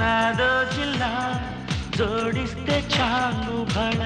ना रो जिल्ला जोडिस्ते छांगु भण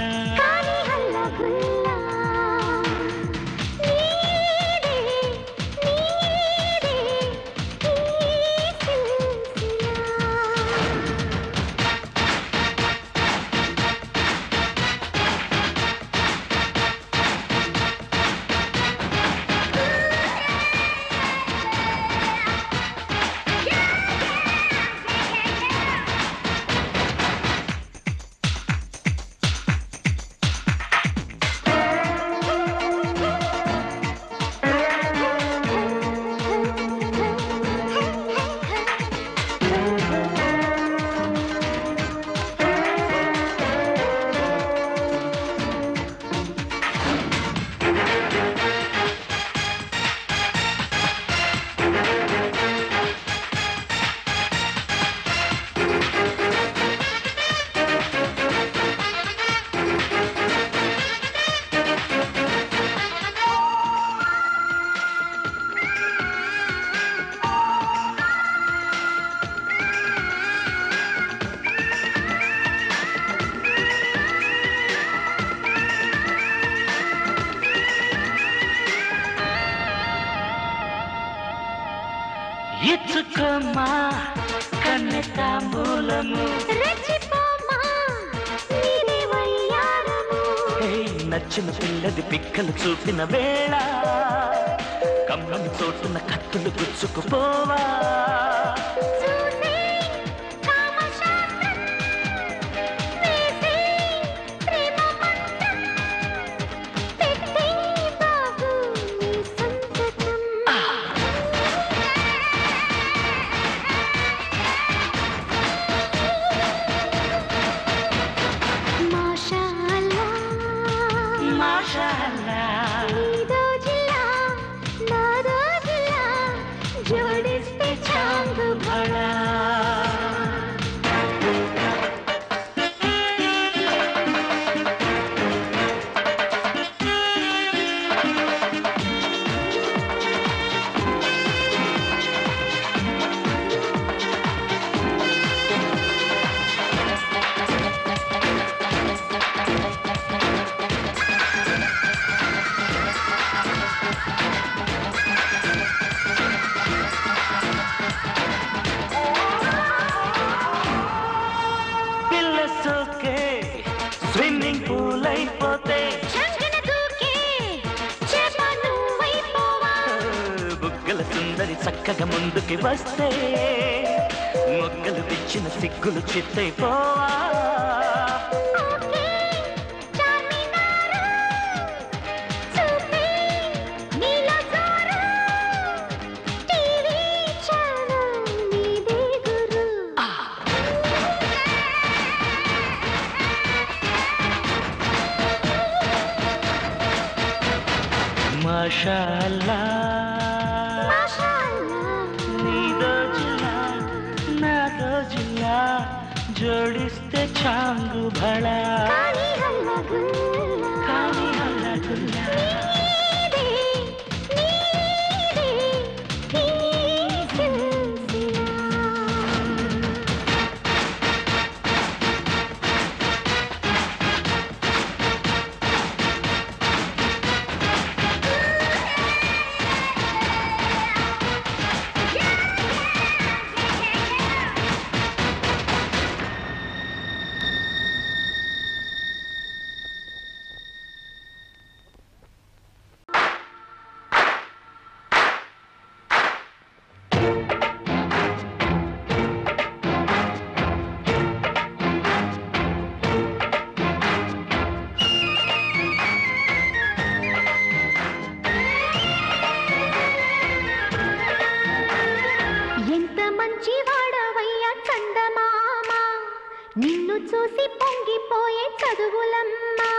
చక్కగా ముందుకి వస్తే మొక్కలు తెచ్చిన సిగ్గులు చిత్తైపోవా నిన్ను చూసి పొంగిపోయే చదువులమ్మా.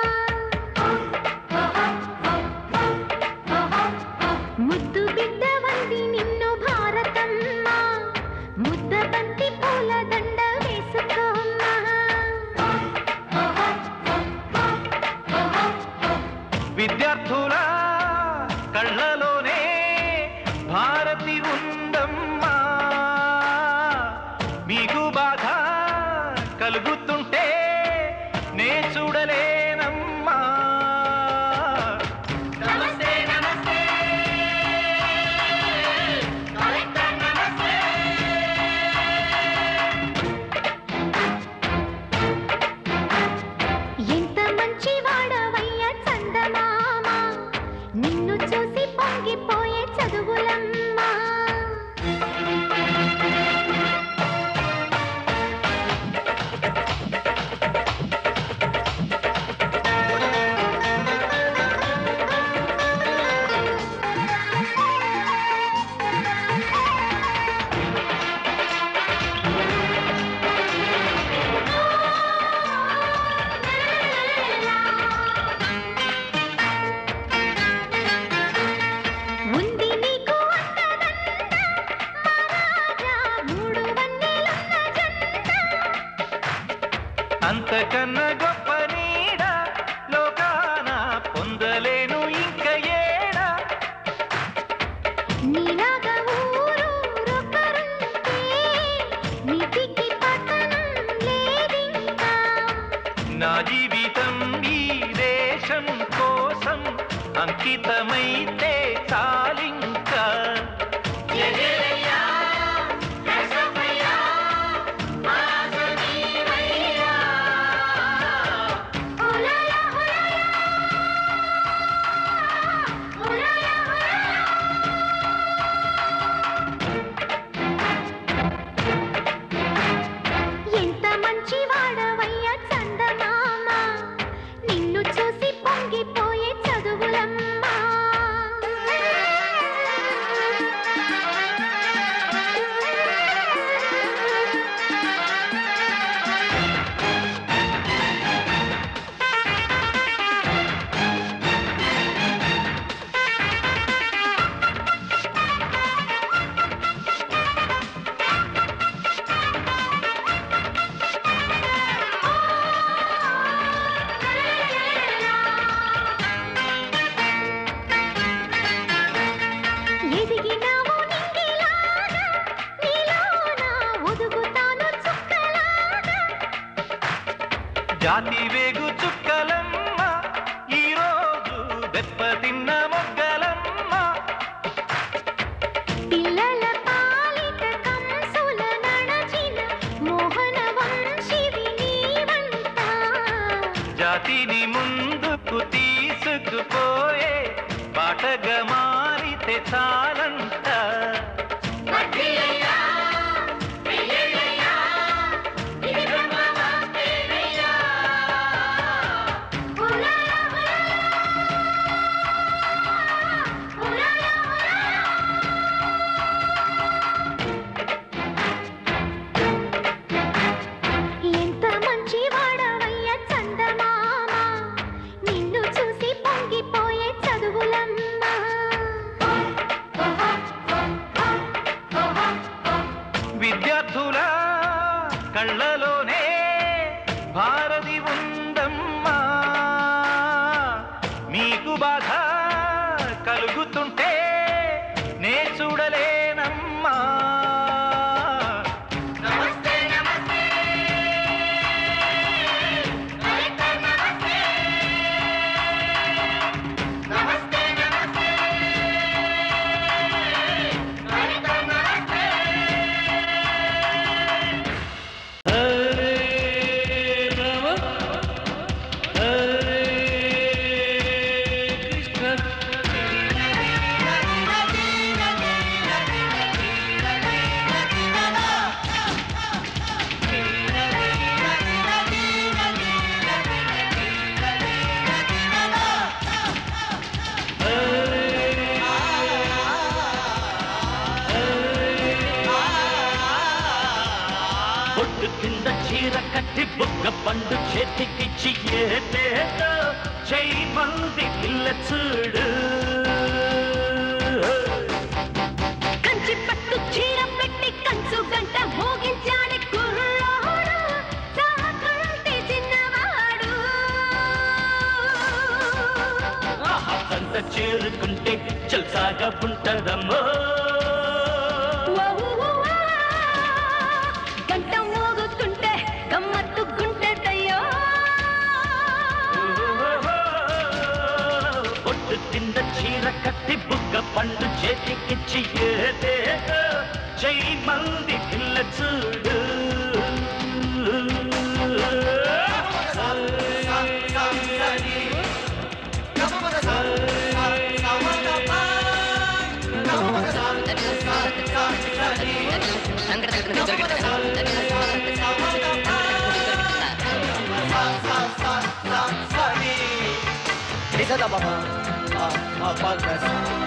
చూసి పొంగిపోయే చదువులమ్మ. जीवित देश अंकित ಜಾತಿವೇ చదువుకుంటే చల్సాగా ఉంటదమ్మో. తిన్న చీర కట్టి బుగ్గ పండు చేతికిచ్చి చేయి మంది పిల్ల చూడు. Lisa da mama, a, a, a, a, a, a,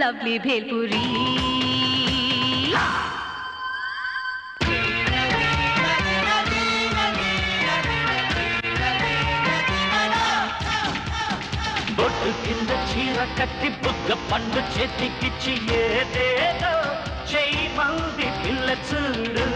లాగించేసుకో లవ్లీ భేల్పురి. బొట్టు కింద చీర కట్టి బుగ్గ పండు చేతికిచ్చి ఏదేదో చెయ్యి మంది పిల్ల చూడు.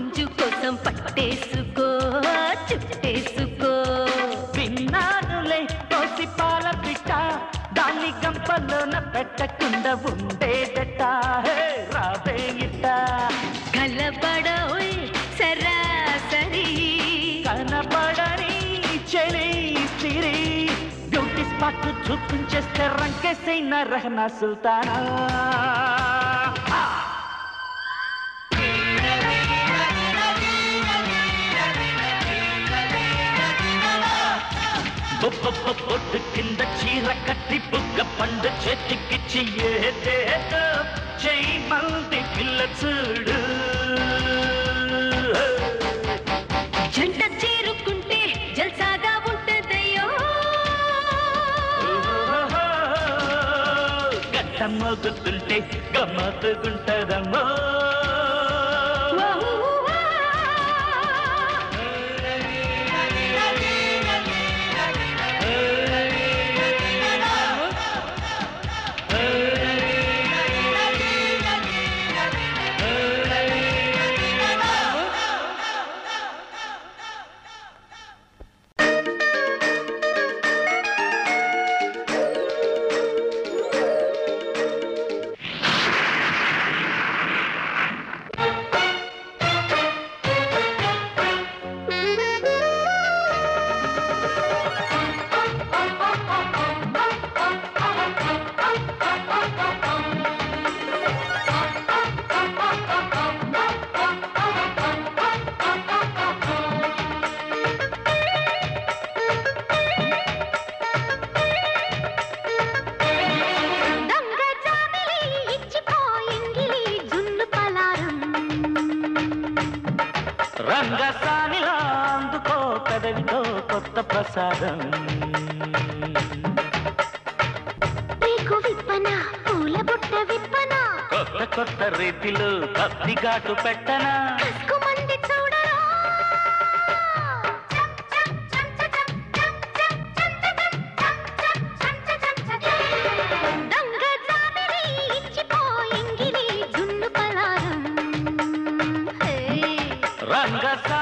పుంజు కోసం పట్టేసుకో చుట్టేసుకో. విన్నానులే తోసి పాల పిట్ట దాన్ని గంపలోన పెట్టకుండా ఉండేదట. రావే ఇట్ట. కలబడోయ్ సరాసరి. కనపడని చెలి సిరి బ్యూటీ స్పాట్ చూపించేస్తే రంకేసైన రహనా సుల్తానా. పొట్టు కింద చీర కట్టి బుగ్గ పండు చేతికిచ్చి ఏదేదో చెయ్యి మంది పిల్ల చూడు. జంట చేరుకుంటే జల్సాగా ఉంటదయ్యో. గట్ట మోగుతుంటే గమ్మత్తుకుంటదమ్మో ప్రసాదం. కొత్త కొత్త రీతిలో కత్తి ఘాటు పెట్టనా?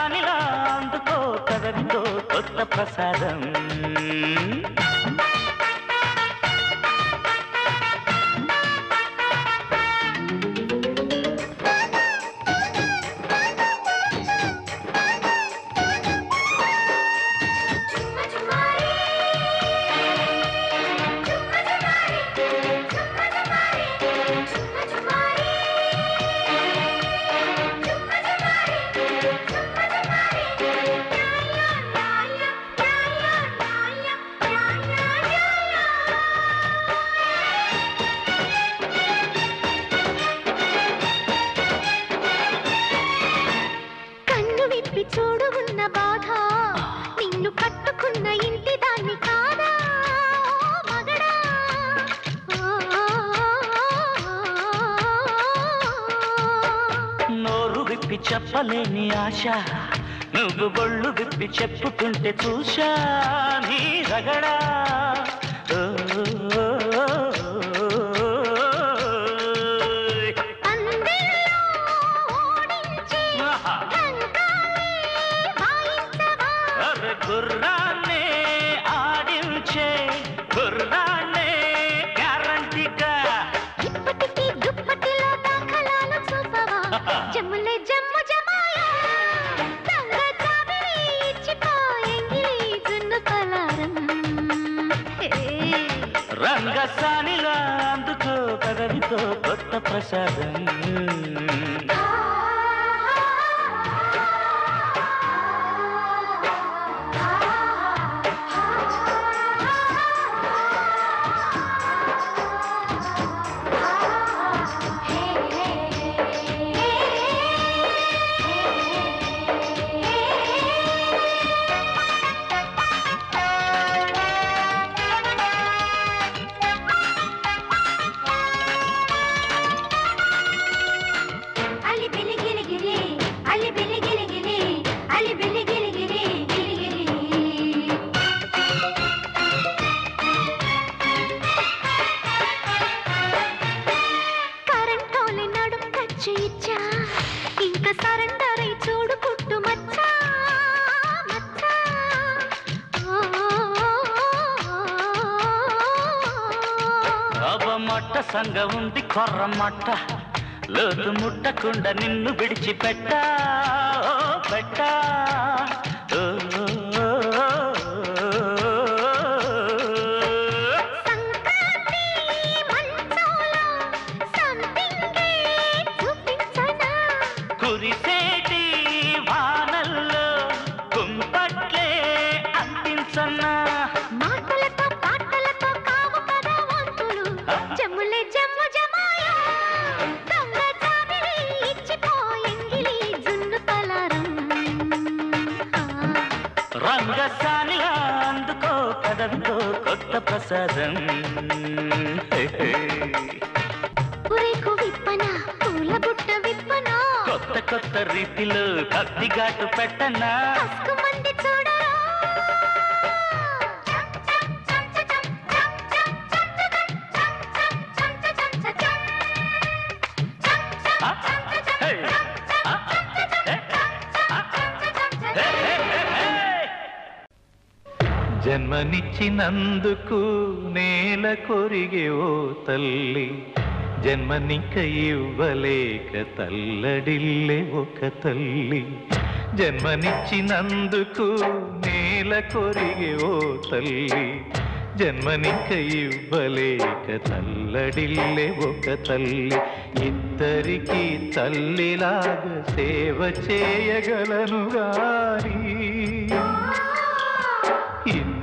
దానిలా అందుకో కదలితో కొత్త ప్రసాదం. విప్పి చెప్పలేని ఆశ. నువ్వు బొళ్ళు విప్పి చెప్పుకుంటే చూశా నీ రగడా. కొత్త ఉంది మట్ట లోతు ముట్టకుండా నిన్ను విడిచిపెట్టా పెట్టా. విప్పన? కొత్త కొత్త రీతిలో కత్తిగాటు పెట్టనా? జన్మనిచ్చినందుకు నేల కొరిగే ఓ తల్లి జన్మనిక ఇవ్వలేక తల్లడిల్లే ఒక తల్లి. జన్మనిచ్చినందుకు నేల కొరిగే ఓ తల్లి జన్మనిక ఇవ్వలేక తల్లడిల్లే ఒక తల్లి. ఇద్దరికి తల్లిలాగా సేవ చేయగలను గారీ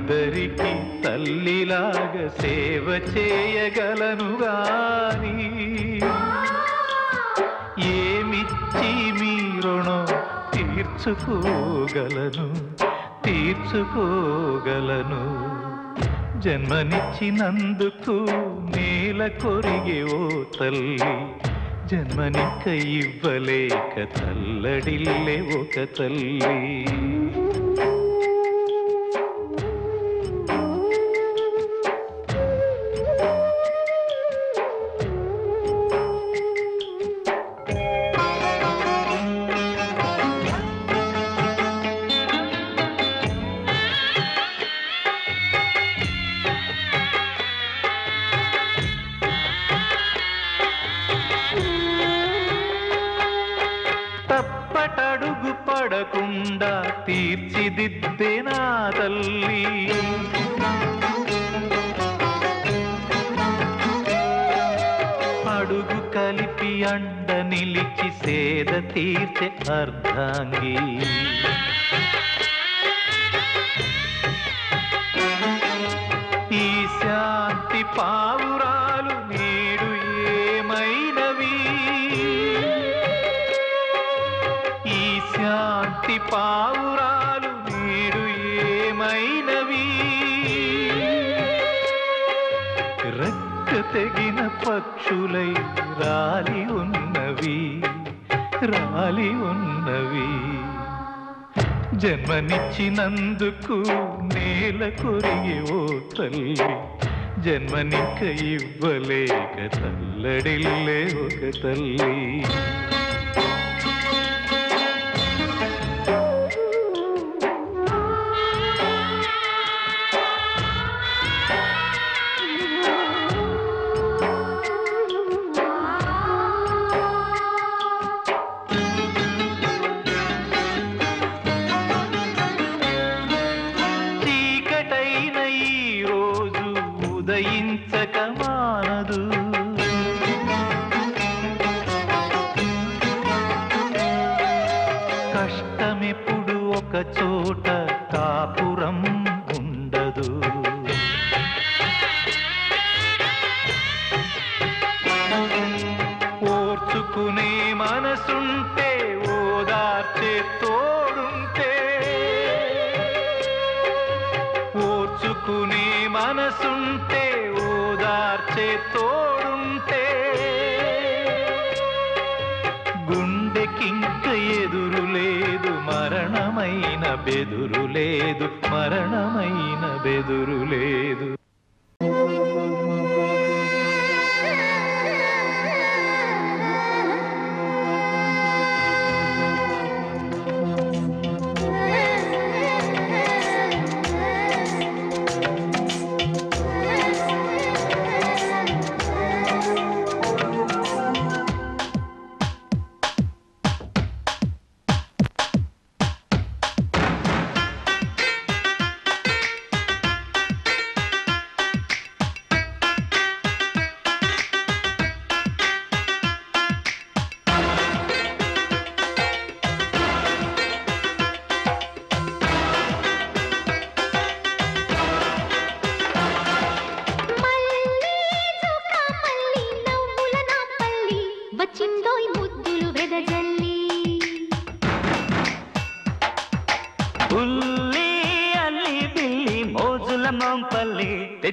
ఇద్దరికి తల్లిలాగ సేవ చేయగలను గాని. ఏమిచ్చి మీ రుణం తీర్చుకోగలను? తీర్చుకోగలను. జన్మనిచ్చినందుకు నేల కొరిగే ఓ తల్లి. జన్మనిక్క ఇవ్వలేక తల్లడిల్లే ఒక తల్లి. కలిపి అండ నిలిచి సేద తీర్చే అర్ధాంగి. ఈ శాంతి పావురాలు నేడు ఏమైనవి? ఈ శాంతి పావురాలు నేడు ఏమైనవి? రక్త తెగిన పక్షులై రాలి ఉన్నవి రాలి ఉన్నవి. జన్మనిచ్చినందుకు నేల కొరిగి ఓ తల్లి జన్మనిక ఇవ్వలేక తల్లడిల్లే ఒక తల్లి. మరణమైన బెదురు లేదు మరణమైన బెదురు లేదు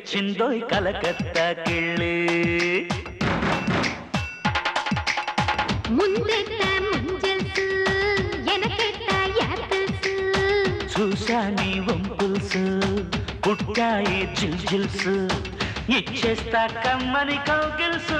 తెచ్చిందోయ్ కలకత్తా కిళ్ళి. చూసా నీ వంపుల్స్ పుట్టాయి జిల్ జిల్స్ ఇచ్చేస్తా కమ్మని కౌగిల్స్.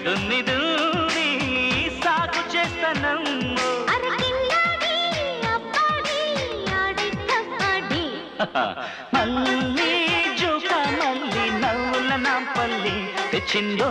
ఒడ్డుని దూడి సాగు చేస్తానమ్మో. మళ్ళీ జోక మళ్ళీ నవ్వుల నా పల్లి తెచ్చిందో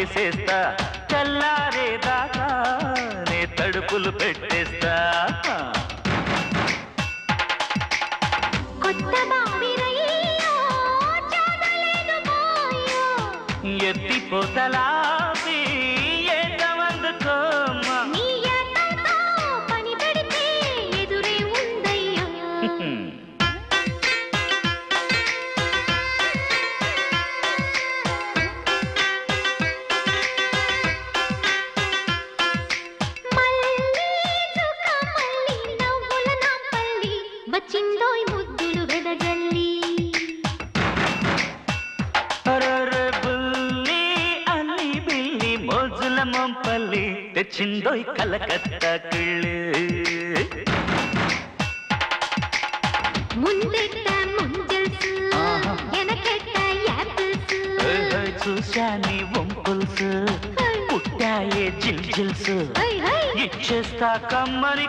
विशेषता நோய் கலக்கத்த கிள்ளு. చూశాని వంపుల్స్ పుట్టాయే జిల్ జిల్స్ ఇచ్చేస్తా కమ్మని